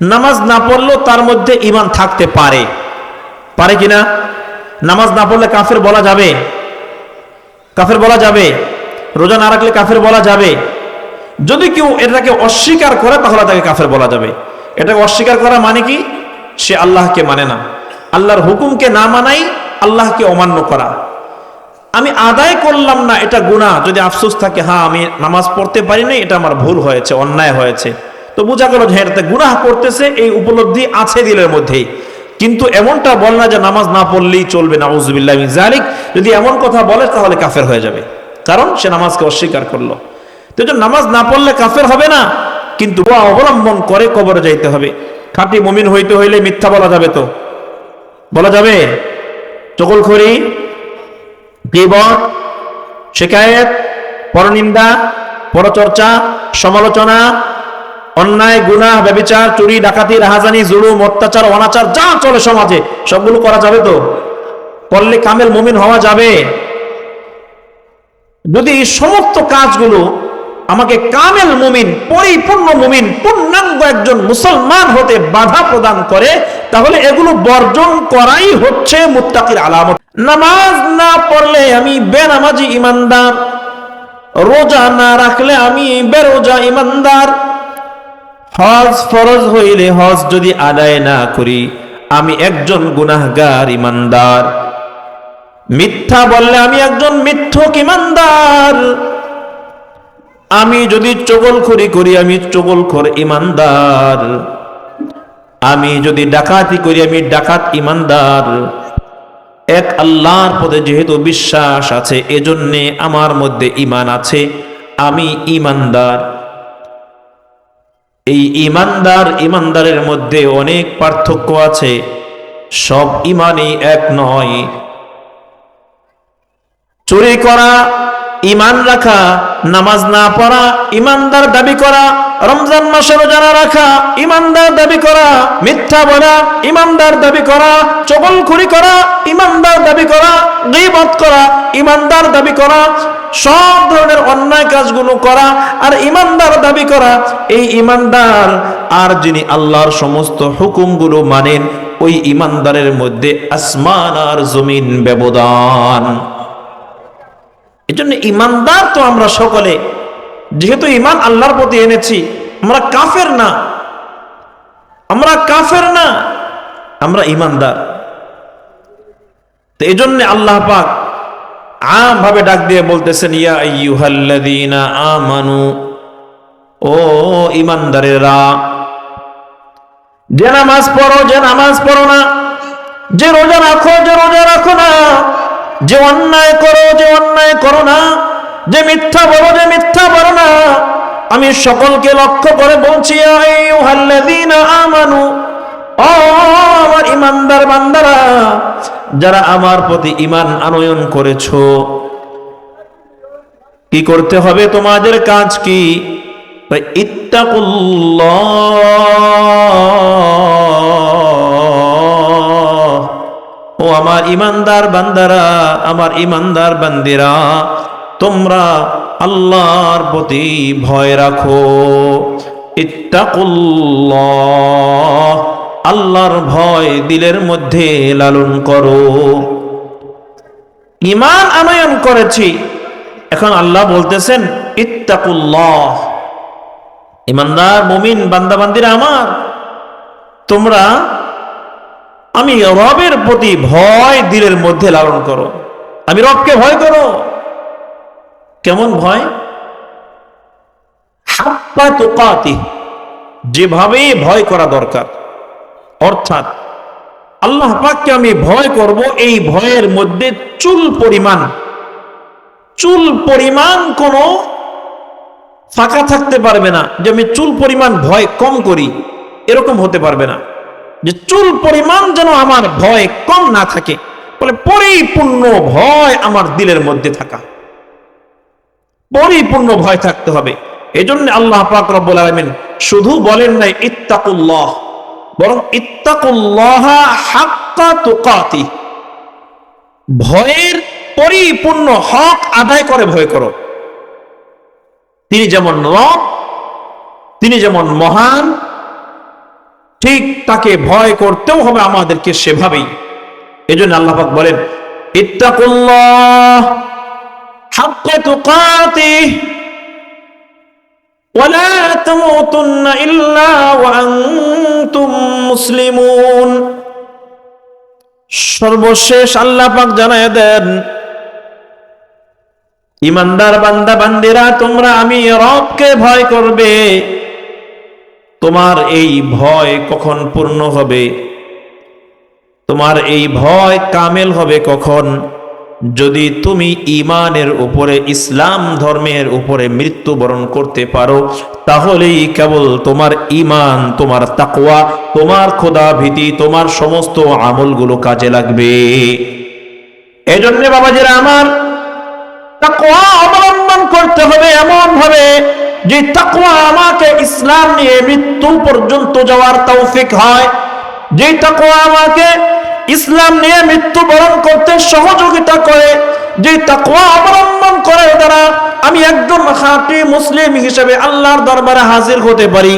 নামাজ না পড়লেও তার মধ্যে ইমান থাকতে পারে। পারে কিনা নামাজ না পড়লে কাফের বলা যাবে? কাফের বলা যাবে? রোজা না রাখলে কাফের বলা যাবে? যদি কেউ এটাকে অস্বীকার করে, তাহলে তাকে কাফের বলা যাবে। এটাকে অস্বীকার করা মানে কি? সে আল্লাহকে মানে না। আল্লাহর হুকুমকে না মানাই, আল্লাহকে অমান্য করা। আমি আদায় করলাম না, এটা গুণা যদি আফসোস থাকে হ্যাঁ আমি নামাজ পড়তে পারি না এটা আমার ভুল হয়েছে, অন্যায় হয়েছে। তো বোঝা গেল যে এটাতে গুনাহ করতেছে, এই উপলব্ধি আছে দিলের মধ্যেই। কিন্তু এমনটা বল না যে নামাজ না পড়লেই চলবে না উজবিল্লাহ জালিক যদি এমন কথা বলে, তাহলে কাফের হয়ে যাবে। কারণ সে নামাজকে অস্বীকার করল। তো নামাজ না পড়লে কাফের হবে না, কিন্তু অবলম্বন করে কবরে যাইতে হবে। খাঁটি মমিন হইতে হইলে মিথ্যা বলা যাবে তো? বলা যাবে? চকলখড়ি গীবত, শিকায়েত, পরনিন্দা, পরচর্চা, সমালোচনা অন্যায়, গুনাহ, ব্যবিচার, চুরি, ডাকাতি, রাহাজানি, জুলুম, অত্যাচার, অনাচার, যা চলে সমাজে, সবগুলো করা যাবে তো? করলে কামেল মুমিন হওয়া যাবে। যদি এই সমস্ত কাজগুলো আমাকে কামেল মুমিন, পরিপূর্ণ মুমিন, পূর্ণাঙ্গ একজন মুসলমান হতে বাধা প্রদান করে, তাহলে এগুলো বর্জন করাই হচ্ছে মুত্তাকির আলামত। নামাজ না পড়লে আমি বেনামাজি ইমানদার, রোজা না রাখলে আমি বেরোজা ইমানদার হজ ফরজ হইলে হজ যদি আদায় না করি, আমি একজন গুনাহগার ইমানদার। মিথ্যা বললে আমি একজন মিথ্যক ইমানদার। আমি যদি চগলখড়ি করি, আমি চগল চগলখোর ইমানদার। আমি যদি ডাকাতি করি, আমি ডাকাত ইমানদার। এক আল্লাহর পদে যেহেতু বিশ্বাস আছে, এজন্যে আমার মধ্যে ইমান আছে, আমি ইমানদার এই ইমানদার ইমানদারের মধ্যে অনেক পার্থক্য আছে। সব ইমানই এক নয়। চুরি করা, ইমান রাখা, নামাজ না পড়া, ইমানদার দাবি করা রমজান মাসে রোজা না রাখা, ইমানদার দাবি করা, মিথ্যা বলা, ইমানদার দাবি করা, চগলখুরি করা, ইমানদার দাবি করা, গীবত করা, ইমানদার দাবি করা, সব ধরনের অন্যায় কাজগুলো করা আর ইমানদার দাবি করা, এই ইমানদার আর যিনি আল্লাহর সমস্ত হুকুমগুলো মানেন, ওই ইমানদারের মধ্যে আসমান আর জমিন ব্যবধান। এজন্য ইমানদার তো আমরা সকলে যেহেতু ইমান আল্লাহর প্রতি এনেছি, আমরা কাফের না। আমরা কাফের না। আমরা ইমানদার তো এই জন্য আল্লাহ পাক আম ভাবে ডাক দিয়ে বলতেছেন আমানু, ও ইমানদারেরা যে নামাজ পড়ো, যে নামাজ পড়ো না, যে রোজা রাখো, যে রোজা রাখো না, যে অন্যায় করো, যে অন্যায় করো না যে মিথ্যা বলো, যে মিথ্যা বলো না। আমি সকলকে লক্ষ্য করে বলছি আমানু আমার ইমানদার বান্দারা, যারা আমার প্রতি ইমান আনয়ন করেছ, কি করতে হবে? তোমাদের কাজ কি? ও আমার ইমানদার বান্দারা, আমার ইমানদার বান্দিরা তোমরা আল্লাহর প্রতি ভয় রাখো। ইত্তাকুল্লাহ, আল্লাহর ভয় দিলের মধ্যে লালন করো। ইমান আনয়ন করেছি। এখন আল্লাহ বলতেছেন, ইত্তাকুল্লাহ ইমানদার মুমিন, বান্দাবান্দিরা আমার, তোমরা আমি রবের প্রতি ভয় দিলের মধ্যে লালন করো। আমি রবকে ভয় করো। কেমন ভয়? হাপ্পা যেভাবে ভয় করা দরকার। অর্থাৎ আল্লাহ পাককে আমি ভয় করব, এই ভয়ের মধ্যে চুল পরিমাণ। চুল পরিমাণ কোনো ফাঁকা থাকতে পারবে না, যে আমি চুল পরিমাণ ভয় কম করি, এরকম হতে পারবে না। যে চুল পরিমাণ যেন আমার ভয় কম না থাকে, বলে পরিপূর্ণ ভয় আমার দিলের মধ্যে থাকা। পরিপূর্ণ ভয় থাকতে হবে। এই জন্য আল্লাহ পাক রব্বুল আলামিন শুধু বলেন নাই, ইত্তাকুল্লাহ বরং ইত্তাকুল্লাহ ভয়ের পরিপূর্ণ হক আদায় করে, ভয় করো। তিনি যেমন রব, তিনি যেমন মহান, ঠিক তাকে ভয় করতেও হবে আমাদেরকে সেভাবেই। এজন্য আল্লাহাক বলেন, ইত্তাকুল্লাহ হাক্কা তুকাতিহ ولا تموتن إلا وأنتم মুসলিমুন সর্বশেষ আল্লাহ পাক জানায় দেন ইমানদার বান্দা বান্দিরা তোমরা আমি রবকে ভয় করবে তোমার এই ভয় কখন পূর্ণ হবে তোমার এই ভয় কামেল হবে কখন যদি তুমি ইমানের উপরে, ইসলাম ধর্মের উপরে মৃত্যুবরণ করতে পারো, তাহলেই কেবল তোমার ইমান তোমার তাকওয়া, তোমার খোদা ভীতি তোমার সমস্ত আমলগুলো কাজে লাগবে। এজন্য বাবাজিরা আমার তাকওয়া অবলম্বন করতে হবে এমন ভাবে যে তাকওয়া আমাকে ইসলাম নিয়ে মৃত্যু পর্যন্ত যাওয়ার তৌফিক হয়। যে তাকওয়া আমাকে ইসলাম নিয়ে মৃত্যুবরণ করতে সহযোগিতা করে, যে তাকওয়া অবলম্বন করে দ্বারা আমি একজন খাঁটি মুসলিম হিসেবে আল্লাহর দরবারে হাজির হতে পারি।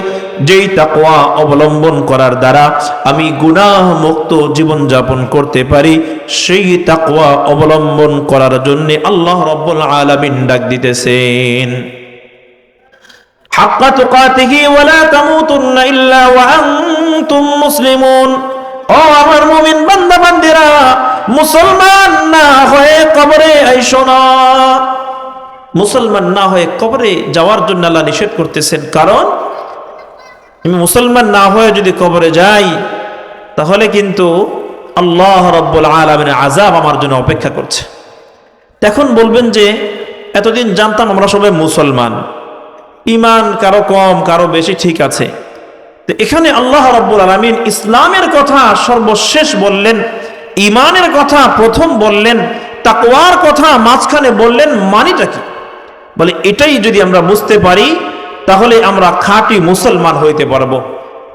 যেই তাকওয়া অবলম্বন করার দ্বারা আমি গুনাহ মুক্ত জীবন যাপন করতে পারি, সেই তাকওয়া অবলম্বন করার জন্য আল্লাহ রব্বুল আলামিন ডাক দিতেছেন। হাক্কা তুকাতিহি ওয়ালা তামুতুন্না ইল্লা ওয়া আনতুম মুসলিমুন। ও আমার মুমিন বান্দা বান্দিরা মুসলমান না হয়ে কবরে আইসো মুসলমান না হয়ে কবরে যাওয়ার জন্য আল্লাহ নিষেধ করতেছেন। কারণ মুসলমান না হয়ে যদি কবরে যাই, তাহলে কিন্তু আল্লাহ রব্বুল আলমিনের আজাব আমার জন্য অপেক্ষা করছে। এখন বলবেন যে, এতদিন জানতাম আমরা সবাই মুসলমান। ইমান কারও কম, কারও বেশি ঠিক আছে। এখানে আল্লাহ রব্বুল আলমিন ইসলামের কথা সর্বশেষ বললেন ইমানের কথা প্রথম বললেন, তাকওয়ার কথা মাঝখানে বললেন মানিটা কি? বলে এটাই যদি আমরা বুঝতে পারি, তাহলে আমরা খাঁটি মুসলমান হইতে পারব,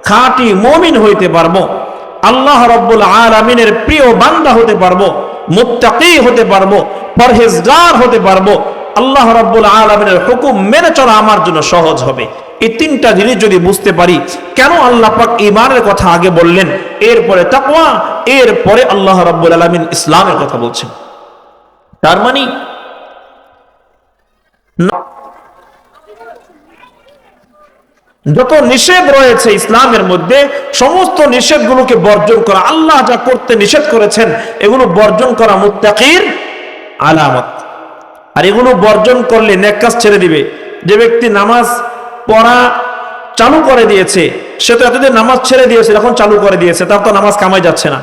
খাঁটি মমিন হইতে পারব, আল্লাহ রব্বুল আলমিনের প্রিয় বান্দা হতে পারব, মুত্তাকি হতে পারব, পরহেজগার হতে পারব, আল্লাহ রব্বুল আলমিনের হুকুম মেনে চলা আমার জন্য সহজ হবে। এই তিনটা জিনিস যদি বুঝতে পারি, কেন আল্লাহ পাক ইমানের কথা আগে বললেন? এরপরে তাকওয়া, এরপরে আল্লাহ রব্বুল আলমিন ইসলামের কথা বলছেন। তার মানে যত নিষেধ রয়েছে ইসলামের মধ্যে, সমস্ত নিষেধগুলোকে বর্জন করা, আল্লাহ যা করতে নিষেধ করেছেন, এগুলো বর্জন করা মুত্তাকির আলামত। আর এগুলো বর্জন করলে নেকাজ ছেড়ে দিবে। যে ব্যক্তি নামাজ পড়া চালু করে দিয়েছে। সে তো এতদিন নামাজ ছেড়ে দিয়েছে, এখন চালু করে দিয়েছে, তার তো নামাজ কামাই যাচ্ছে না।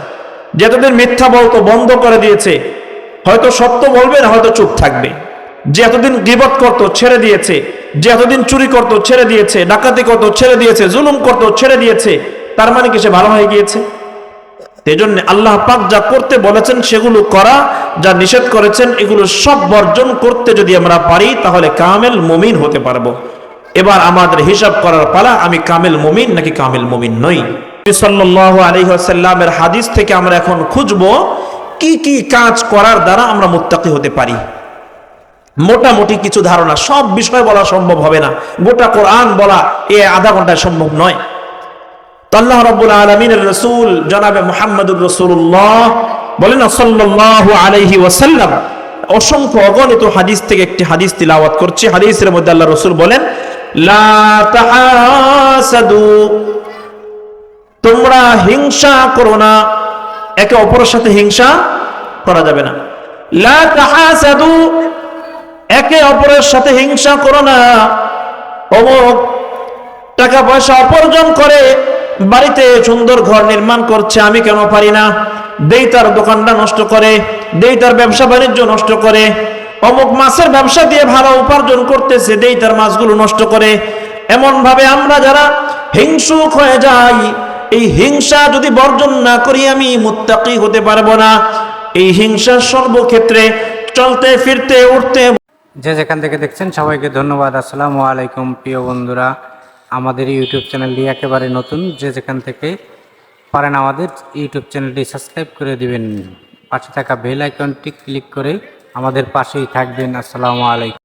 যে এতদিন মিথ্যা বলতো, বন্ধ করে দিয়েছে, হয়তো সত্য বলবে না, হয়তো চুপ থাকবে। যে এতদিন গিবত করতো, ছেড়ে দিয়েছে, যে এতদিন চুরি করতো, ছেড়ে দিয়েছে, ডাকাতি করতো, ছেড়ে দিয়েছে, জুলুম করতো, ছেড়ে দিয়েছে, তার মানে কি সে ভালো হয়ে গিয়েছে? এই জন্য আল্লাহ পাক যা করতে বলেছেন, সেগুলো করা, যা নিষেধ করেছেন, এগুলো সব বর্জন করতে যদি আমরা পারি, তাহলে কামেল মুমিন হতে পারব। এবার আমাদের হিসাব করার পালা, আমি কামেল মুমিন নাকি কামেল মুমিন নই? ওয়াসাল্লামের হাদিস থেকে আমরা এখন খুঁজবো, কি কি কাজ করার দ্বারা আমরা মুত্তাকি হতে পারি। মোটামুটি কিছু ধারণা, সব বিষয় বলা সম্ভব হবে না। গোটা কোরআন বলা এ আধা ঘন্টায় সম্ভব নয়। তো আল্লাহ রব্বুল আলমিনের রসুল জনাবে মোহাম্মদুর রসুল্লাহ বলেন সাল্লাহ আলহি ওয়াসাল্লাম অসংখ্য অগণিত হাদিস থেকে একটি হাদিস তিলাওয়াত করছে। হাদিসের মধ্যে আল্লাহ রসুল বলেন তোমরা হিংসা করো না। একে অপরের সাথে হিংসা করা যাবে না। একে অপরের সাথে হিংসা করো না। অমুক টাকা পয়সা অপর্জন করে বাড়িতে সুন্দর ঘর নির্মাণ করছে, আমি কেন পারি না? দেই তার দোকানটা নষ্ট করে, দেই তার ব্যবসা বাণিজ্য নষ্ট করে। অমুক মাছের ব্যবসা দিয়ে ভালো উপার্জন করতেছে দেই তার মাছগুলো নষ্ট করে। এমন ভাবে আমরা যারা হিংসুক হয়ে যাই, এই হিংসা যদি বর্জন না করি আমি মুত্তাকি হতে পারব না। এই হিংসা সর্বক্ষেত্রে চলতে, ফিরতে, উঠতে যে যেখান থেকে দেখছেন, সবাইকে ধন্যবাদ। আসসালামু আলাইকুম, প্রিয় বন্ধুরা। আমাদের ইউটিউব চ্যানেলটি একেবারে নতুন। যে যেখান থেকে পারেন আমাদের ইউটিউব চ্যানেলটি সাবস্ক্রাইব করে দিবেন। পাশে থাকা বেল আইকনটি ক্লিক করে আমাদের পাশেই থাকবেন। আসসালামু আলাইকুম।